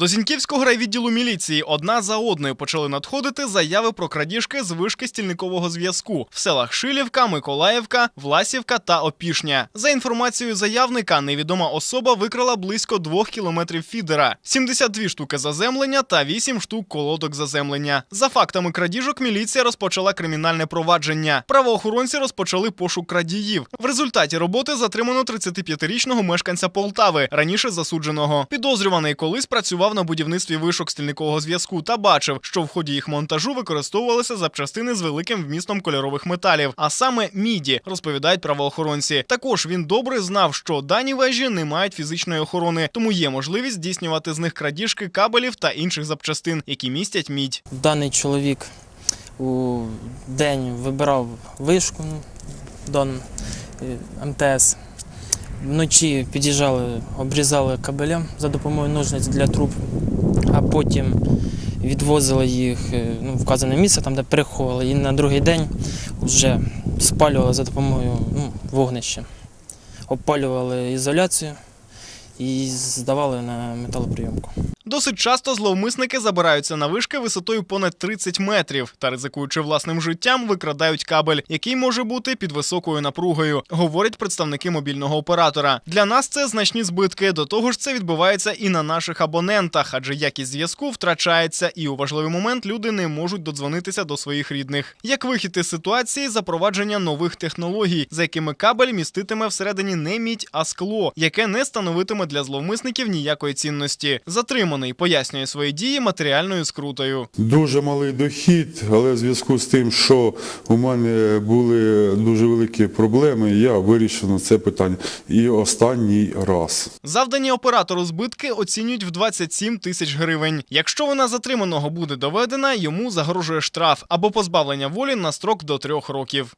До Зіньківського райвідділу міліції одна за одною почали надходити заяви про крадіжки з вишки стільникового зв'язку в селах Шилівка, Миколаївка, Власівка та Опішня. За інформацією заявника, невідома особа викрала близько двох кілометрів фідера, 72 штуки заземлення та 8 штук колодок заземлення. За фактами крадіжок міліція розпочала кримінальне провадження. Правоохоронці розпочали пошук крадіїв. В результаті роботи затримано 35-річного мешканця Полтави, раніше засудженого. Підозрюваний колись працював на будівництві вишок стільникового зв'язку та бачив, що в ході їх монтажу використовувалися запчастини з великим вмістом кольорових металів, а саме міді, розповідають правоохоронці. Також він добре знав, що дані вежі не мають фізичної охорони, тому є можливість здійснювати з них крадіжки кабелів та інших запчастин, які містять мідь. Даний чоловік у день вибирав вишку Дон е, МТС. Вночі під'їжджали, обрізали кабелем за допомогою ножниць для труб, а потім відвозили їх е, ну, вказане місце, там, де переховували, і на другий день вже спалювали за допомогою ну, вогнища. Опалювали ізоляцію і здавали на металоприйомку. Досить часто зловмисники забираються на вишки висотою понад 30 метрів та, ризикуючи власним життям, викрадають кабель, який може бути під високою напругою, говорять представники мобільного оператора. Для нас це значні збитки. До того ж, це відбувається і на наших абонентах, адже якість зв'язку втрачається, і у важливий момент люди не можуть додзвонитися до своїх рідних. Як вихід із ситуації, запровадження нових технологій, за якими кабель міститиме всередині не мідь, а скло, яке не становитиме для зловмисників ніякої цінності. Затриманий пояснює свої дії матеріальною скрутою. Дуже малий дохід, але в зв'язку з тим, що у мене були дуже великі проблеми, я вирішив на це питання. І останній раз. Завдані оператору збитки оцінюють в 27 тисяч гривень. Якщо вона затриманого буде доведена, йому загрожує штраф або позбавлення волі на строк до трьох років.